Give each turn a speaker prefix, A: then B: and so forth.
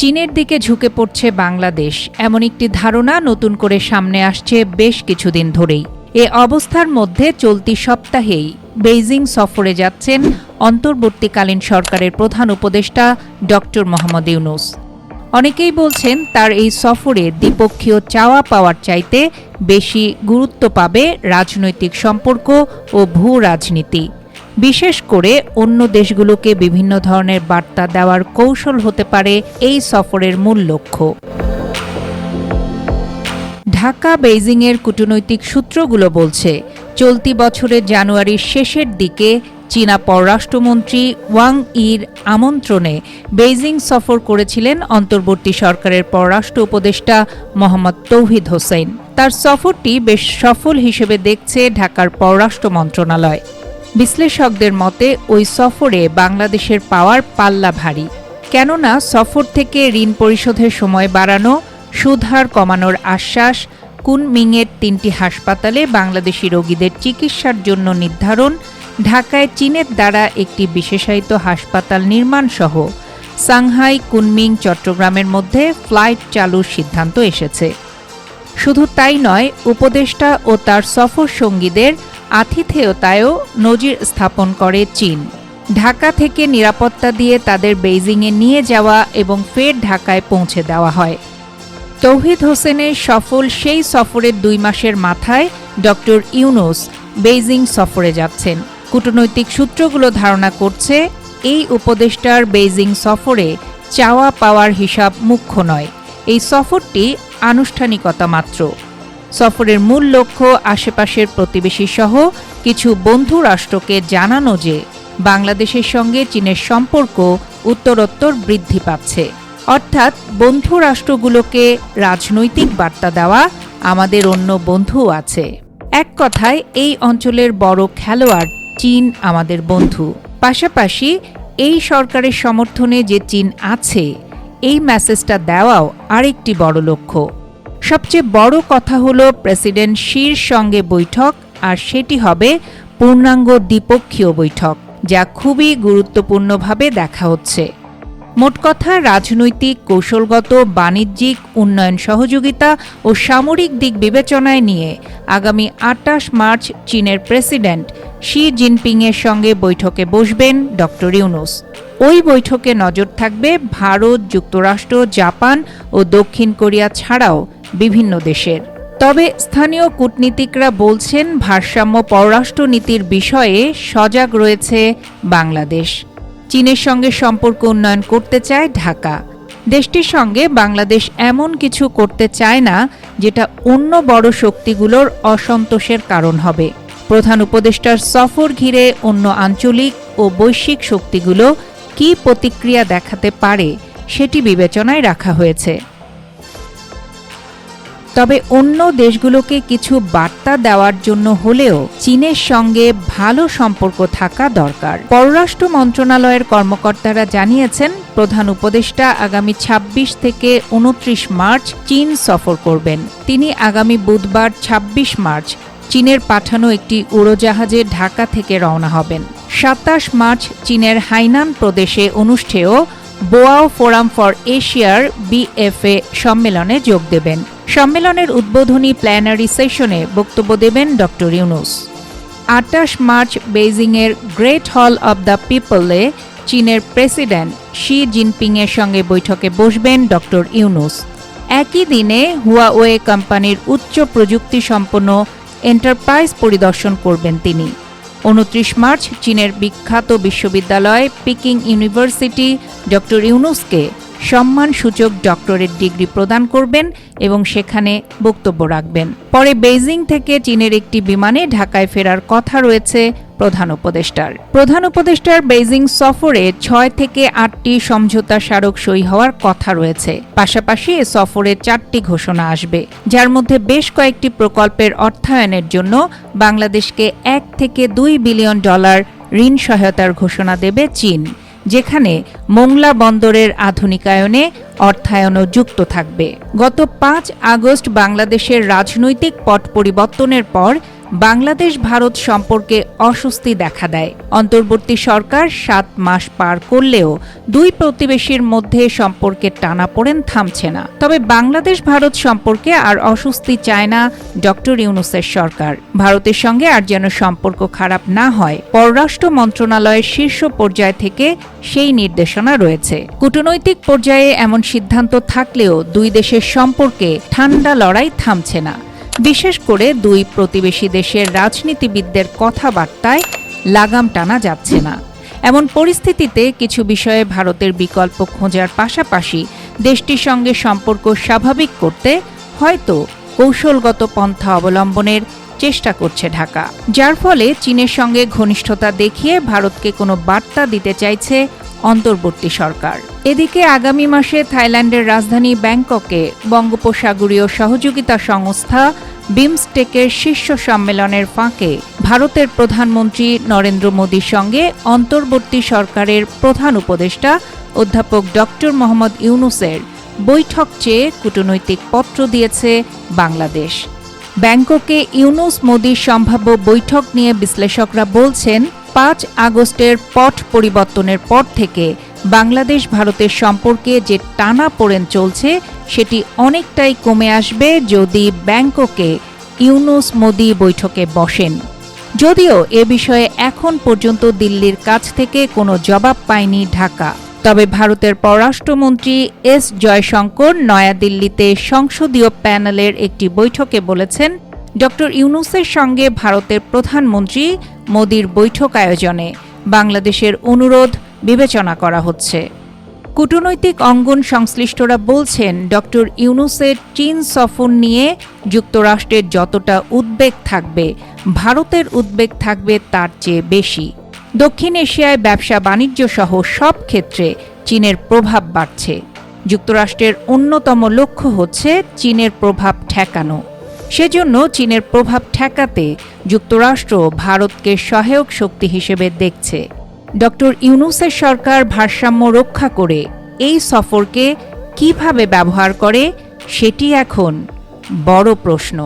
A: চীনের দিকে ঝুঁকে পড়ছে বাংলাদেশ। এমন একটি ধারণা নতুন করে সামনে আসছে বেশ কিছুদিন ধরেই। এ অবস্থার মধ্যে চলতি সপ্তাহেই বেইজিং সফরে যাচ্ছেন অন্তর্বর্তীকালীন সরকারের প্রধান উপদেষ্টা ডক্টর মোহাম্মদ ইউনুস। অনেকেই বলছেন তার এই সফরে দ্বিপক্ষীয় চাওয়া পাওয়ার চাইতে বেশি গুরুত্ব পাবে রাজনৈতিক সম্পর্ক ও ভূ রাজনীতি বিশেষ করে অন্য দেশগুলোকে বিভিন্ন ধরনের বার্তা দেওয়ার কৌশল হতে পারে এই সফরের মূল লক্ষ্য। ঢাকা বেইজিংয়ের কূটনৈতিক সূত্রগুলো বলছে, চলতি বছরের জানুয়ারির শেষের দিকে চীনা পররাষ্ট্রমন্ত্রী ওয়াং ইর আমন্ত্রণে বেইজিং সফর করেছিলেন অন্তর্বর্তী সরকারের পররাষ্ট্র উপদেষ্টা মোহাম্মদ তৌহিদ হোসেন। তার সফরটি বেশ সফল হিসেবে দেখছে ঢাকার পররাষ্ট্র মন্ত্রণালয়। বিশ্লেষকদের মতে, ওই সফরে বাংলাদেশের পাওয়ার পাল্লা ভারী। কেননা, সফর থেকে ঋণ পরিশোধের সময় বাড়ানো সুদহার কমানোর আশ্বাস, কুনমিংয়ের তিনটি হাসপাতালে বাংলাদেশি রোগীদের চিকিৎসার জন্য নির্ধারণ, ঢাকায় চীনের দ্বারা একটি বিশেষায়িত হাসপাতাল নির্মাণ সহ সাংহাই, কুনমিং, চট্টগ্রামের মধ্যে ফ্লাইট চালুর সিদ্ধান্ত এসেছে। শুধু তাই নয়, উপদেষ্টা ও তার সফর সঙ্গীদের আতিথেয়তায়ও নজির স্থাপন করে চীন। ঢাকা থেকে নিরাপত্তা দিয়ে তাদের বেইজিংয়ে নিয়ে যাওয়া এবং ফের ঢাকায় পৌঁছে দেওয়া হয়। তৌহিদ হোসেনের সফল সেই সফরের দুই মাসের মাথায় ডক্টর ইউনুস বেইজিং সফরে যাচ্ছেন। কূটনৈতিক সূত্রগুলো ধারণা করছে, এই উপদেষ্টার বেইজিং সফরে চাওয়া পাওয়ার হিসাব মুখ্য নয়। এই সফরটি আনুষ্ঠানিকতা মাত্র। সফরের মূল লক্ষ্য আশেপাশের প্রতিবেশী সহ কিছু বন্ধু রাষ্ট্রকে জানানো যে বাংলাদেশের সঙ্গে চীনের সম্পর্ক উত্তরোত্তর বৃদ্ধি পাচ্ছে। অর্থাৎ বন্ধু রাষ্ট্রগুলোকে রাজনৈতিক বার্তা দেওয়া আমাদের অন্য বন্ধু আছে। এক কথায়, এই অঞ্চলের বড় খেলোয়াড় চীন আমাদের বন্ধু। পাশাপাশি, এই সরকারের সমর্থনে যে চীন আছে, এই মেসেজটা দেওয়াও আরেকটি বড় লক্ষ্য। সবচেয়ে বড় কথা হলো প্রেসিডেন্ট শির সঙ্গে বৈঠক, আর সেটি হবে পূর্ণাঙ্গ দ্বিপক্ষীয় বৈঠক, যা খুবই গুরুত্বপূর্ণভাবে দেখা হচ্ছে। মোট কথা, রাজনৈতিক, কৌশলগত, বাণিজ্যিক, উন্নয়ন সহযোগিতা ও সামরিক দিক বিবেচনায় নিয়ে আগামী আটাশ মার্চ চীনের প্রেসিডেন্ট শি জিনপিংয়ের সঙ্গে বৈঠকে বসবেন ডক্টর ইউনুস। ওই বৈঠকে নজর থাকবে ভারত, যুক্তরাষ্ট্র, জাপান ও দক্ষিণ কোরিয়া ছাড়াও বিভিন্ন দেশের। তবে স্থানীয় কূটনীতিকরা বলছেন ভারসাম্য পররাষ্ট্রনীতির বিষয়ে সজাগ রয়েছে বাংলাদেশ। চীনের সঙ্গে সম্পর্ক উন্নয়ন করতে চায় ঢাকা। দেশটির সঙ্গে বাংলাদেশ এমন কিছু করতে চায় না, যেটা অন্য বড় শক্তিগুলোর অসন্তোষের কারণ হবে। প্রধান উপদেষ্টার সফর ঘিরে অন্য আঞ্চলিক ও বৈশ্বিক শক্তিগুলো কী প্রতিক্রিয়া দেখাতে পারে, সেটি বিবেচনায় রাখা হয়েছে। তবে অন্য দেশগুলোকে কিছু বার্তা দেওয়ার জন্য হলেও চীনের সঙ্গে ভালো সম্পর্ক থাকা দরকার। পররাষ্ট্র মন্ত্রণালয়ের কর্মকর্তারা জানিয়েছেন, প্রধান উপদেষ্টা আগামী ২৬ থেকে উনত্রিশ মার্চ চীন সফর করবেন। তিনি আগামী বুধবার ২৬ মার্চ চীনের পাঠানো একটি উড়োজাহাজে ঢাকা থেকে রওনা হবেন। সাতাশ মার্চ চীনের হাইনান প্রদেশে অনুষ্ঠেয় বোয়াও ফোরাম ফর এশিয়ার বিএফএ সম্মেলনে যোগ দেবেন। সম্মেলনের উদ্বোধনী প্ল্যানারি সেশনে বক্তব্য দেবেন ডক্টর ইউনুস। আটাশ মার্চ বেইজিংয়ের গ্রেট হল অব দ্য পিপলে চীনের প্রেসিডেন্ট শি জিনপিংয়ের সঙ্গে বৈঠকে বসবেন ডক্টর ইউনুস। একই দিনে হুয়াওয়ে কোম্পানির উচ্চ প্রযুক্তি সম্পন্ন এন্টারপ্রাইজ পরিদর্শন করবেন তিনি। উনত্রিশ মার্চ চীনের বিখ্যাত বিশ্ববিদ্যালয় পিকিং ইউনিভার্সিটি ডক্টর ইউনুসকে সম্মানসূচক ডক্টরেট ডিগ্রি প্রদান করবেন এবং সেখানে বক্তব্য রাখবেন। পরে বেইজিং থেকে চীনের একটি বিমানে ঢাকায় ফেরার কথা রয়েছে প্রধান উপদেষ্টার। প্রধান উপদেষ্টার বেইজিং সফরে ছয় থেকে আটটি সমঝোতা স্মারক সই হওয়ার কথা রয়েছে। পাশাপাশি এ সফরে চারটি ঘোষণা আসবে, যার মধ্যে বেশ কয়েকটি প্রকল্পের অর্থায়নের জন্য বাংলাদেশকে এক থেকে দুই বিলিয়ন ডলার ঋণ সহায়তার ঘোষণা দেবে চীন। যেখানে মোংলা বন্দরের আধুনিকায়নে অর্থায়নও যুক্ত থাকবে। গত পাঁচ আগস্ট বাংলাদেশের রাজনৈতিক পট পরিবর্তনের পর বাংলাদেশ ভারত সম্পর্কে অস্বস্তি দেখা দেয়। অন্তর্বর্তী সরকার সাত মাস পার করলেও দুই প্রতিবেশীর মধ্যে সম্পর্কের টানাপোড়েন থামছে না। তবে বাংলাদেশ ভারত সম্পর্কে আর অস্বস্তি চায় না ডক্টর ইউনুসের সরকার। ভারতের সঙ্গে আর যেন সম্পর্ক খারাপ না হয়, পররাষ্ট্র মন্ত্রণালয়ের শীর্ষ পর্যায় থেকে সেই নির্দেশনা রয়েছে। কূটনৈতিক পর্যায়ে এমন সিদ্ধান্ত থাকলেও দুই দেশের সম্পর্কে ঠান্ডা লড়াই থামছে না। বিশেষ করে দুই প্রতিবেশী দেশের রাজনীতিবিদদের কথাবার্তায় লাগাম টানা যাচ্ছে না। এমন পরিস্থিতিতে কিছু বিষয়ে ভারতের বিকল্প খোঁজার পাশাপাশি দেশটির সঙ্গে সম্পর্ক স্বাভাবিক করতে হয়তো কৌশলগত পন্থা অবলম্বনের চেষ্টা করছে ঢাকা। যার ফলে চীনের সঙ্গে ঘনিষ্ঠতা দেখিয়ে ভারতকে কোনো বার্তা দিতে চাইছে অন্তর্বর্তী সরকার। এদিকে আগামী মাসে থাইল্যান্ডের রাজধানী ব্যাংককে বঙ্গোপসাগরীয় সহযোগিতা সংস্থা বিমস্টেকের শীর্ষ সম্মেলনের ফাঁকে ভারতের প্রধানমন্ত্রী নরেন্দ্র মোদীর সঙ্গে অন্তর্বর্তী সরকারের প্রধান উপদেষ্টা অধ্যাপক ডক্টর মোহাম্মদ ইউনুসের বৈঠক চেয়ে কূটনৈতিক পত্র দিয়েছে বাংলাদেশ। ব্যাংককে ইউনুস মোদীর সম্ভাব্য বৈঠক নিয়ে বিশ্লেষকরা বলছেন, পাঁচ আগস্টের পট পরিবর্তনের পর থেকে বাংলাদেশ ভারতের সম্পর্কে যে টানা পোড়েন চলছে, সেটি অনেকটাই কমে আসবে যদি ব্যাংককে ইউনুস মোদি বৈঠকে বসেন। যদিও এ বিষয়ে এখন পর্যন্ত দিল্লির কাছ থেকে কোনো জবাব পায়নি ঢাকা। তবে ভারতের পররাষ্ট্রমন্ত্রী এস জয়শঙ্কর নয়াদিল্লিতে সংসদীয় প্যানেলের একটি বৈঠকে বলেছেন ডক্টর ইউনুসের সঙ্গে ভারতের প্রধানমন্ত্রী মোদির বৈঠক আয়োজনে বাংলাদেশের অনুরোধ বিবেচনা করা হচ্ছে। কূটনৈতিক অঙ্গন সংশ্লিষ্টরা বলছেন, ডক্টর ইউনুসের চীন সফর নিয়ে যুক্তরাষ্ট্রের যতটা উদ্বেগ থাকবে, ভারতের উদ্বেগ থাকবে তার চেয়ে বেশি। দক্ষিণ এশিয়ায় ব্যবসা বাণিজ্য সহ সব ক্ষেত্রে চীনের প্রভাব বাড়ছে। যুক্তরাষ্ট্রের অন্যতম লক্ষ্য হচ্ছে চীনের প্রভাব ঠেকানো। সেজন্য চীনের প্রভাব ঠেকাতে যুক্তরাষ্ট্র ভারতকে সহায়ক শক্তি হিসেবে দেখছে। ডক্টর ইউনুসের সরকার ভারসাম্য রক্ষা করে এই সফরকে কীভাবে ব্যবহার করে, সেটি এখন বড় প্রশ্ন।